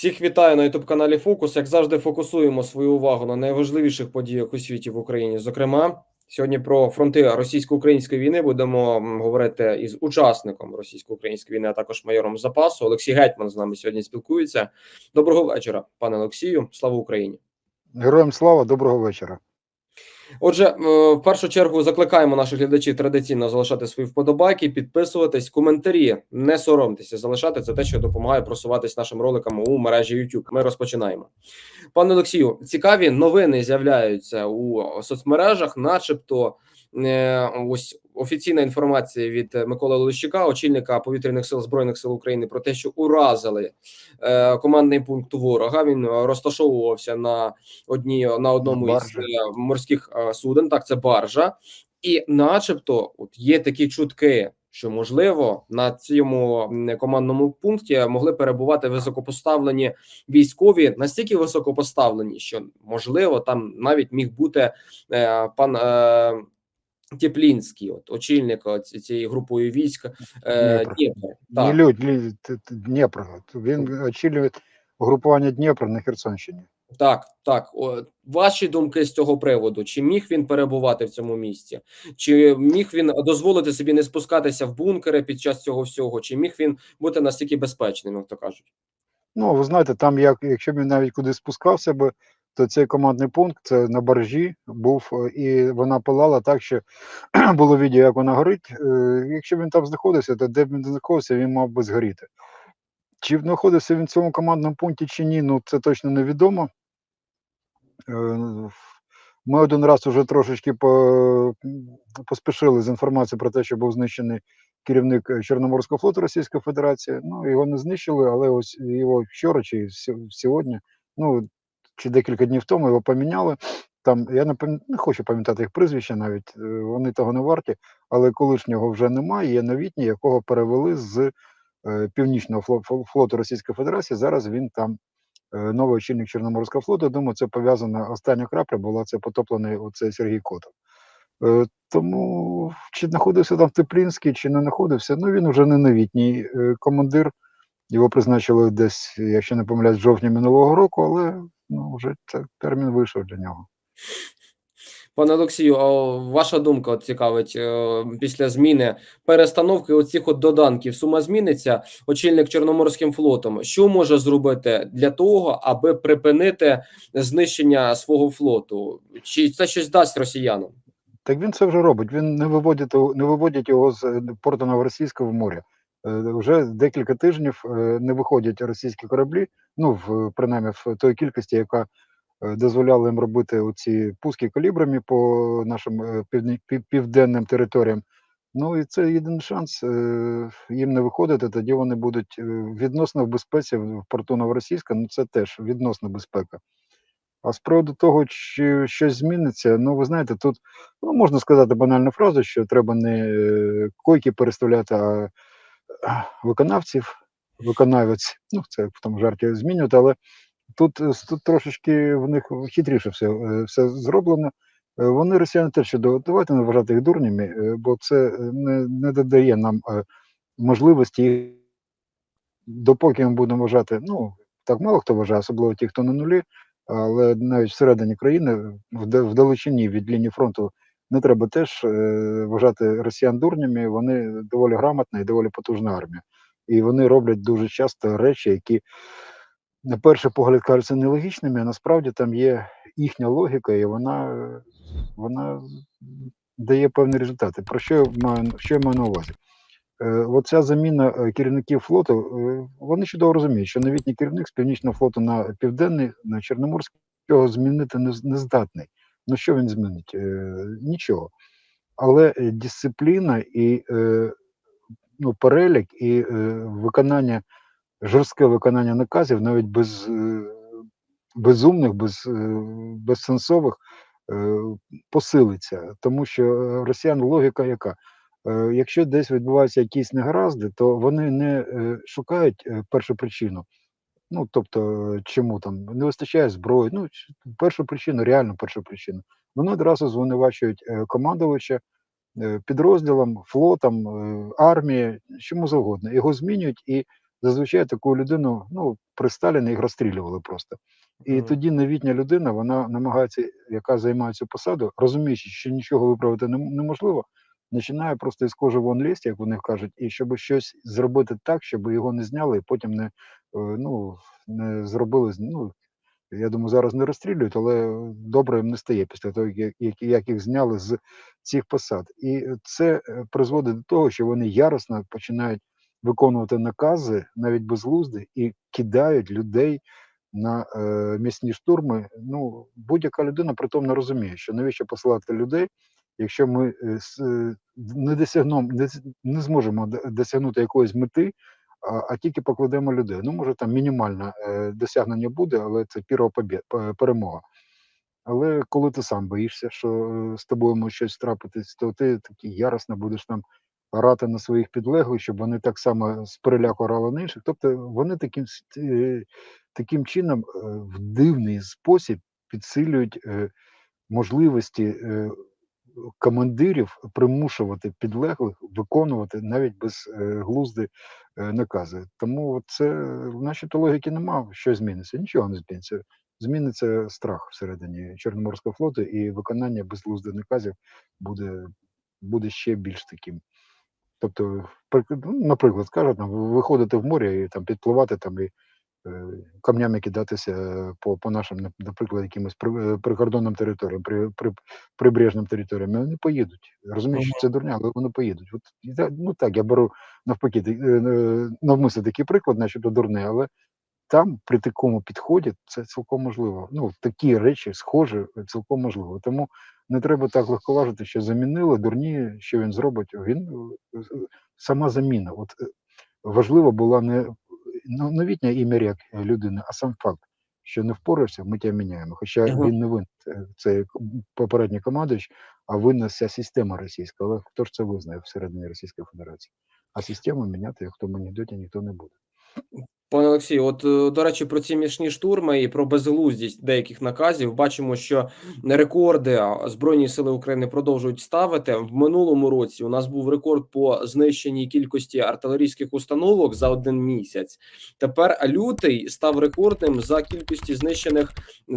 Всіх вітаю на youtube каналі Фокус. Як завжди, фокусуємо свою увагу на найважливіших подіях у світі в Україні. Зокрема, сьогодні про фронти російсько-української війни будемо говорити із учасником російсько-української війни, а також майором запасу. Олексій Гетьман з нами сьогодні спілкується. Доброго вечора, пане Олексію. Слава Україні! Героям слава, доброго вечора. Отже, е, в першу чергу закликаємо наших глядачів традиційно залишати свої вподобайки, підписуватись, коментарі. Не соромтеся, залишати це те, що допомагає просуватись нашим роликам у мережі YouTube. Ми розпочинаємо. Пане Олексію, цікаві новини з'являються у соцмережах, начебто. Е, Ось офіційна інформація від Миколи Лещика, очільника повітряних сил збройних сил України, про те, що уразили е, командний пункт ворога. Він е, розташовувався на одній на одному із Баржа. е, морських е, суден. Так, це баржа, і, начебто, от є такі чутки, що можливо на цьому командному пункті могли перебувати високопоставлені військові, настільки високопоставлені, що можливо там навіть міг бути е, пан. Е, Теплінський, от очільник цієї групою військ е, Дніпро. Дніпро. Не Так, людь, т- т- Дніпро. Він очолює угрупування Дніпро на Херсонщині. так, так. О, ваші думки з цього приводу? Чи міг він перебувати в цьому місці? Чи міг він дозволити собі не спускатися в бункери під час цього всього? Чи міг він бути настільки безпечним, як то кажуть? Ну, ви знаєте, там, як, якщо б він навіть кудись спускався би, то цей командний пункт на баржі був, е, і вона палала так, що було відео, як вона горить. Е, Якщо він там знаходився, то де б він знаходився, він мав би згоріти. Чи знаходився він в цьому командному пункті чи ні, ну це точно невідомо. Е, Ми один раз уже трошечки по, поспішили з інформацією про те, що був знищений керівник е, Чорноморського флоту Російської Федерації. Ну, його не знищили, але ось його вчора чи сьогодні, ну чи декілька днів тому його поміняли. Там я не, пам- не хочу пам'ятати їх прізвища навіть, е, вони того не варті, але колишнього вже немає, є новітній, якого перевели з е, північного фло- фло- флоту Російської Федерації. Зараз він там е, новий очільник Чорноморського флоту. Думаю, це пов'язано. Остання крапля була це потоплений оцей Сергій Котов. Тому чи знаходився там Теплінський, чи не знаходився, ну він вже не новітній командир. Його призначили десь, якщо не помиляюсь, в жовтні минулого року, але ну, вже це термін вийшов для нього. Пане Олексію, а ваша думка от цікавить е, після зміни перестановки оцих от доданків. Сума зміниться. Очільник Чорноморським флотом. Що може зробити для того, аби припинити знищення свого флоту? Чи це щось дасть росіянам? Так він це вже робить. Він не виводить, не виводять його з порту Новоросійського. Е, Вже декілька тижнів е, не виходять російські кораблі, ну в принаймні в той кількості, яка е, дозволяла їм робити оці пуски калібрами по нашим е, південним територіям. Ну і це єдиний шанс е, їм не виходити. Тоді вони будуть е, відносно в безпеці в порту Новоросійська. Ну це теж відносна безпека. А з приводу того, чи щось зміниться, ну ви знаєте, тут ну, можна сказати банальну фразу, що треба не е, койки переставляти, а, виконавців, виконавець. Ну, це в тому жарті змінювати, але тут, е, тут трошечки в них хитріше все, е, все зроблено. Е, Вони росіяни теж що давайте не вважати їх дурнями, бо це не, не додає нам можливості допоки ми будемо вважати, ну так мало хто вважає, особливо ті, хто на нулі, але навіть всередині країни, в далечині від лінії фронту, не треба теж е, вважати росіян дурнями. Вони доволі грамотна і доволі потужна армія. І вони роблять дуже часто речі, які на перший погляд кажуться нелогічними, а насправді там є їхня логіка, і вона, вона дає певні результати. Про що я маю, що я маю на увазі? Е, Оця заміна е, керівників флоту, вони чудово розуміють, що новітній керівник з північного флоту на південний, на Чорноморський, цього змінити не здатний. Ну що він змінить? Е, Нічого. Але е, дисципліна і е, ну, перелік і виконання, жорстке виконання наказів, навіть без безумних, без, безсенсових, посилиться. Тому що росіян логіка яка? Якщо десь відбуваються якісь негаразди, то вони не шукають першу причину. Ну, тобто, е, чому там не вистачає зброї. Ну, першу причину, реальну першу причину. Вони одразу звинувачують е, командувача, е, підрозділам, флотам, е, армії, чому завгодно. Його змінюють і зазвичай таку людину ну, при Сталіні їх розстрілювали просто. І Мгм. тоді новітня людина, вона намагається, яка займає цю посаду, розуміючи, що нічого виправити неможливо, починає просто із кожи вон лізти, як вони кажуть, і щоб щось зробити так, щоб його не зняли, і потім не, е, ну, не зробили. Ну, я думаю, зараз не розстрілюють, але добре їм не стає після того, як, їх зняли з цих посад. І це е, призводить до того, що вони яростно починають виконувати накази, навіть безглузди, і кидають людей на е, місні штурми. Ну, будь-яка людина при тому не розуміє, що навіщо посилати людей, якщо ми е, е, не досягнемо, не, зможемо досягнути якоїсь мети, а, тільки покладемо людей. Ну, може, там мінімальне е, досягнення буде, але це пірова перемога. Але коли ти сам боїшся, що з тобою може щось трапитись, то ти такий яростно будеш там орати на своїх підлеглих, щоб вони так само з переляку орали на інших. Тобто вони таким, таким чином в дивний спосіб підсилюють можливості командирів примушувати підлеглих виконувати навіть без е, е, накази. Тому це в нашій логіки нема, що зміниться. Нічого не зміниться. Зміниться страх всередині Чорноморського флоту, і виконання безглуздих наказів буде, буде ще більш таким. Тобто, наприклад, скажуть, там, виходити в море і там підпливати там і камнями кидатися е, по, по нашим, нап- наприклад, якимось е, прикордонним територіям, при, при, прибережним територіям, вони поїдуть. Розумію, що це дурня, але вони поїдуть. От, ну так, я беру навпаки, е, е, навмисно такий приклад, начебто дурний, але там при такому підході це цілком можливо. Ну, такі речі схожі, е, цілком можливо. Тому не треба так легковажити, що замінили дурні, що він зробить. Він е, е, сама заміна. От е, важливо була не ну, новітня ім'я як людини, а сам факт, що не впорався, ми тебе міняємо. Хоча Його. він не винен, це- це попередній командуючий, а винна вся система російська. Але хто ж це визнає всередині Російської Федерації? А систему міняти, як в тому анекдоті, ніхто не буде. Пане Олексію, от е, до речі, про ці мішні штурми і про безглуздість деяких наказів бачимо, що рекорди Збройні сили України продовжують ставити. В минулому році у нас був рекорд по знищеній кількості артилерійських установок за один місяць. Тепер лютий став рекордним за кількості знищених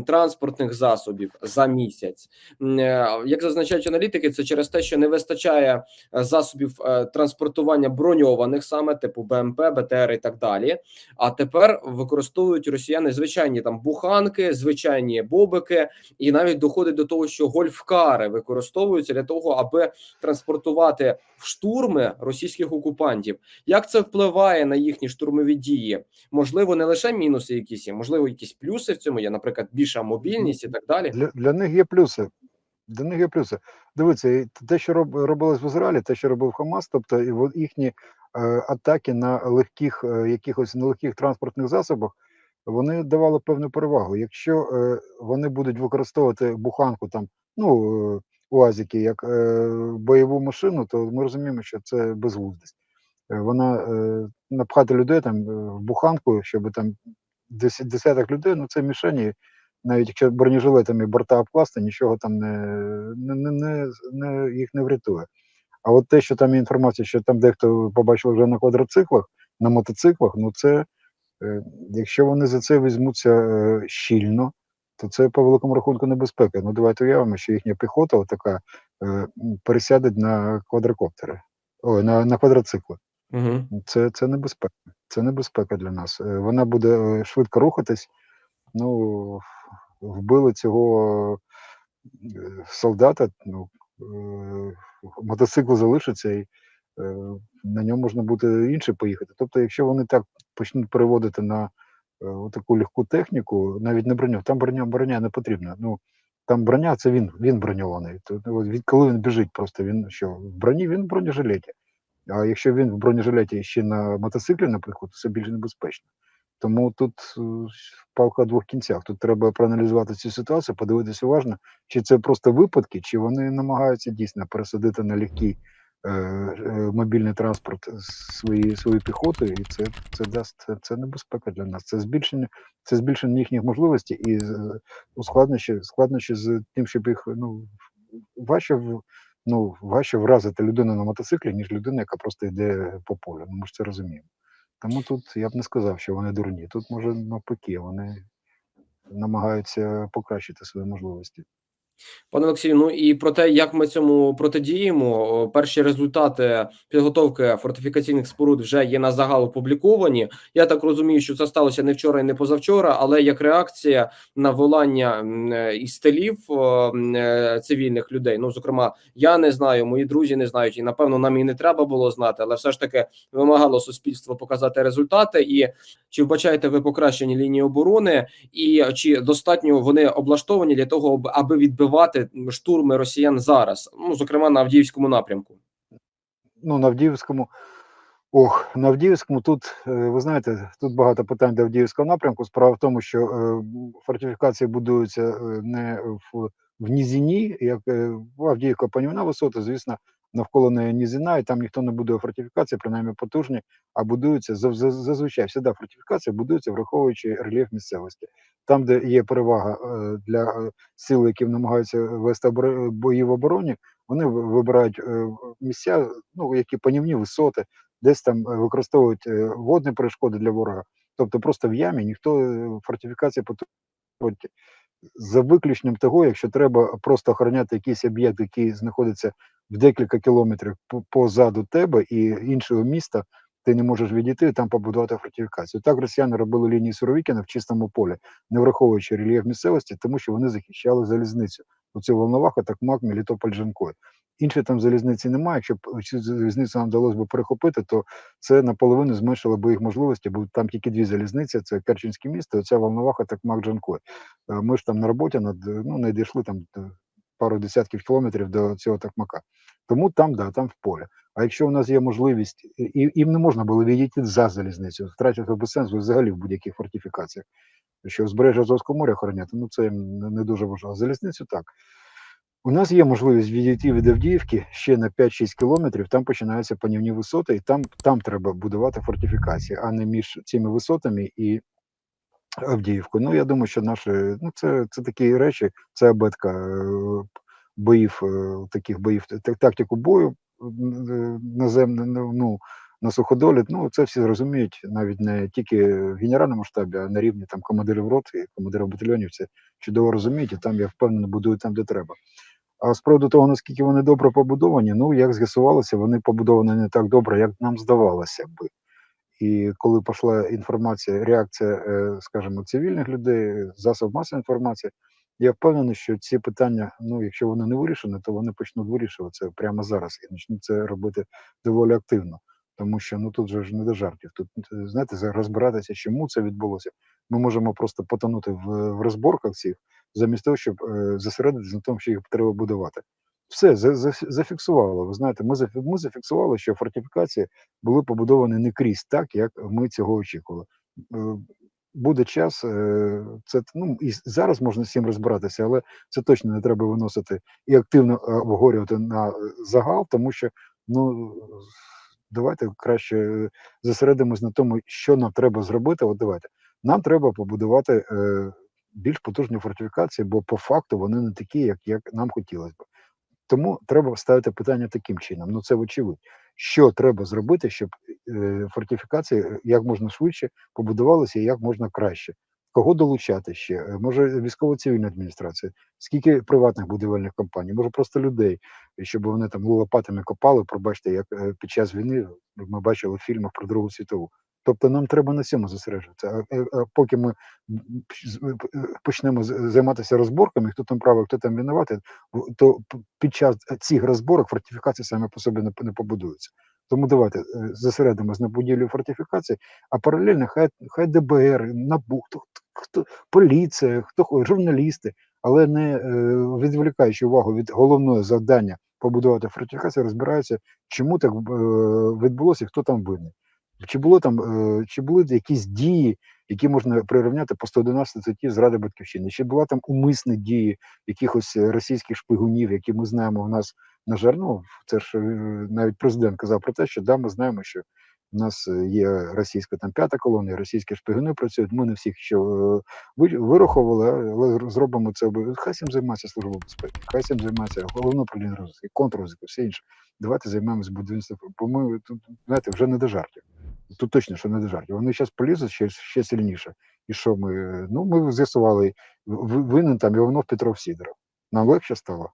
транспортних засобів за місяць. Е, Як зазначають аналітики, це через те, що не вистачає е, засобів транспортування броньованих, саме типу БМП, БТР і так далі. А тепер використовують росіяни звичайні там буханки, звичайні бобики, і навіть доходить до того, що гольфкари використовуються для того, аби транспортувати в штурми російських окупантів. Як це впливає на їхні штурмові дії? Можливо, не лише мінуси, якісь є, можливо, якісь плюси в цьому є, наприклад, більша мобільність і так далі. Для, для них є плюси. Для них є плюси. Дивіться, те, що роб, робилось в Ізраїлі, те, що робив Хамас, тобто і їхні атаки на легких, е, якихось нелегких транспортних засобах, вони давали певну перевагу. Якщо е, вони будуть використовувати буханку там, ну, е, УАЗики, як е, бойову машину, то ми розуміємо, що це безглуздість. Е, Вона е, напхати людей там е, в буханку, щоб там десят- десяток людей, ну це мішені, навіть якщо бронежилетами борта обкласти, нічого там не, не, не, не їх не врятує. А от те, що там є інформація, що там дехто побачив вже на квадроциклах, на мотоциклах, ну це е, якщо вони за це візьмуться е, щільно, то це по великому рахунку небезпека. Ну давайте уявимо, що їхня піхота така е, пересяде на квадрокоптери, ой, на, на квадроцикли. Угу. Це, це небезпека. Це небезпека для нас. Вона буде швидко рухатись. Ну, вбили цього солдата. Ну, мотоцикл залишиться, і е, на ньому можна буде інше поїхати. Тобто, якщо вони так почнуть переводити на е, таку легку техніку, навіть не броню, там броня, броня не потрібна. Ну, там броня це він, він броньований. Ну, від, коли він біжить, просто він що в броні, він в бронежилеті. А якщо він в бронежилеті ще на мотоциклі, наприклад, то це більш небезпечно. Тому тут е, палка двох кінцях. Тут треба проаналізувати цю ситуацію, подивитися уважно, чи це просто випадки, чи вони намагаються дійсно пересадити на легкий е, е, мобільний транспорт свої, свою піхоту, і це, це дасть це, це небезпека для нас. Це збільшення, це збільшення їхніх можливостей і ускладнощі, складнощі з тим, щоб їх ну важче ну, важче вразити людину на мотоциклі, ніж людина, яка просто йде по полю. Ну, ми ж це розуміємо. Тому тут я б не сказав, що вони дурні. Тут може навпаки, вони намагаються покращити свої можливості. Пане Олексію, ну і про те, як ми цьому протидіємо, перші результати підготовки фортифікаційних споруд вже є на загал опубліковані. Я так розумію, що це сталося не вчора і не позавчора, але як реакція на волання е, о, м, е, цивільних людей. Ну, зокрема, я не знаю, мої друзі не знають, і напевно нам і не треба було знати, але все ж таки вимагало суспільство показати результати. І чи вбачаєте ви покращені лінії оборони, і чи достатньо вони облаштовані для того, аби відбивати штурми росіян зараз, ну зокрема на Авдіївському напрямку? ну, на Авдіївському. Ох, на Авдіївському тут, е, ви знаєте, тут багато питань до Авдіївського напрямку. Справа в тому, що е, фортифікації будуються е, не в, в нізіні, як Авдіївка панівна висота, звісно, навколо неї низина, і там ніхто не будує фортифікації, принаймні потужні, а будуються зазвичай всіда фортифікація будується, враховуючи рельєф місцевості. Там, де є перевага е, для е, сил, які намагаються вести бої в обороні, вони вибирають е, місця, ну які панівні висоти, десь там використовують водні перешкоди для ворога. Тобто просто в ямі ніхто фортифікації потужні за виключенням того, якщо треба просто охороняти якийсь об'єкт, який знаходиться в декілька кілометрів позаду тебе і іншого міста, ти не можеш відійти і там побудувати фортифікацію. Так росіяни робили лінії Суровікіна в чистому полі, не враховуючи рельєф місцевості, тому що вони захищали залізницю. Оцю Волноваха, Такмак, Мелітополь, Жанкой. Іншої там залізниці немає. Якщо б цю залізницю нам вдалося б перехопити, то це наполовину зменшило б їх можливості, бо там тільки дві залізниці: це Керченське місто, оця Волноваха, Такмак, Джанкой. Е, Ми ж там на роботі над е, ну не дійшли там пару десятків кілометрів до цього такмака. Тому там, да, там в полі. А якщо у нас є можливість, і їм не можна було відійти за залізницю, втратити би сенс взагалі в будь-яких фортифікаціях. Що узбережжя Азовського моря охороняти, ну це не, дуже важливо. Залізницю так. У нас є можливість відійти від Авдіївки ще на 5-6 кілометрів, там починаються панівні висоти, і там, там треба будувати фортифікації, а не між цими висотами і Авдіївку. Ну, я думаю, що наші, ну, це, це такі речі, це абетка е, боїв, е, таких боїв, тактику бою наземне, ну, ну, на суходолі. Ну, це всі розуміють, навіть не тільки в генеральному штабі, а на рівні там командирів рот і командирів батальйонів це чудово розуміють, і там, я впевнений, будують там, де треба. А з приводу того, наскільки вони добре побудовані, ну, як з'ясувалося, вони побудовані не так добре, як нам здавалося би. І коли пішла інформація, реакція, е, скажімо, цивільних людей, засоб масової інформації, я впевнений, що ці питання, ну якщо вони не вирішені, то вони почнуть вирішуватися прямо зараз і почнуть це робити доволі активно. Тому що ну тут же ж не до жартів. Тут е, знаєте, розбиратися, чому це відбулося. Ми можемо просто потонути в, в розборках цих, замість того, щоб е, зосередитися на тому, що їх треба будувати. Все за, за, зафіксувало. Ви знаєте, ми ми зафіксували, що фортифікації були побудовані не крізь так, як ми цього очікували. Буде час, е, це ну і зараз можна з цим розбиратися, але це точно не треба виносити і активно е, обговорювати на е, загал, тому що ну давайте краще зосередимось на тому, що нам треба зробити. От давайте нам треба побудувати більш потужні фортифікації, бо по факту вони не такі, як, як нам хотілося б. Тому треба ставити питання таким чином. Ну це вочевидь. Що треба зробити, щоб е, фортифікації е, як можна швидше побудувалися і як можна краще? Кого долучати ще? Е, Може військово-цивільна адміністрація? Скільки приватних будівельних компаній? Може просто людей, щоб вони там лопатами копали. Пробачте, як під час війни ми бачили в фільмах про Другу світову. Тобто нам треба на цьому зосереджуватися. А, е, поки ми з- е, почнемо займатися розборками, хто там правий, хто там винуватий, то під час цих розборок фортифікації саме по собі не, побудуються. Тому давайте е, зосередимось на будівлі фортифікації, а паралельно хай, хай ДБР, НАБУ, хто, хто, поліція, хто журналісти, але не е, відволікаючи увагу від головного завдання побудувати фортифікацію, розбираються, чому так е, відбулося і хто там винний. Чи було там, е, чи були якісь дії, які можна прирівняти по 111 статті зради батьківщини? Чи була там умисні дії якихось російських шпигунів, які ми знаємо, у нас, на жаль, ну це ж е, навіть президент казав про те, що да, ми знаємо, що у нас е, є російська там п'ята колонія, російські шпигуни працюють. Ми не всіх що е, вирахували, але зробимо це. Хай цим займається служба безпеки, хай цим займається головне управління розвитку, контррозвитку, все інше. Давайте займемось будівництвом, бо ми тут знаєте вже не до жартів. Тут точно, що не до. Вони зараз полізуть ще, ще сильніше. І що ми? Ну, ми з'ясували, винен там Іванов Петров Сідоров. Нам легше стало,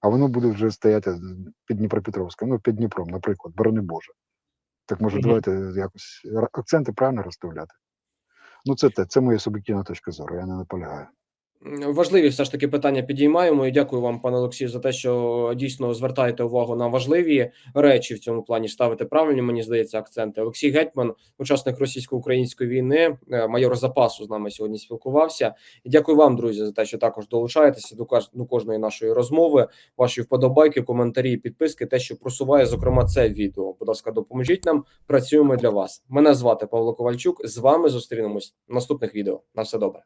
а воно буде вже стояти під Дніпропетровськом, ну під Дніпром, наприклад, борони Боже. Так може, Мгм. давайте якось акценти правильно розставляти. Ну, це те, це моя суб'єктивна точка зору, я не наполягаю. Важливі все ж таки питання підіймаємо. І дякую вам, пане Олексію, за те, що дійсно звертаєте увагу на важливі речі в цьому плані. Ставите правильні, мені здається, акценти. Олексій Гетьман, учасник російсько-української війни, е, майор запасу з нами сьогодні спілкувався. І дякую вам, друзі, за те, що також долучаєтеся до до кожної нашої розмови. Ваші вподобайки, коментарі, підписки, те, що просуває, зокрема, це відео. Будь ласка, допоможіть нам. Працюємо для вас. Мене звати Павло Ковальчук. З вами зустрінемось в наступних відео. На все добре.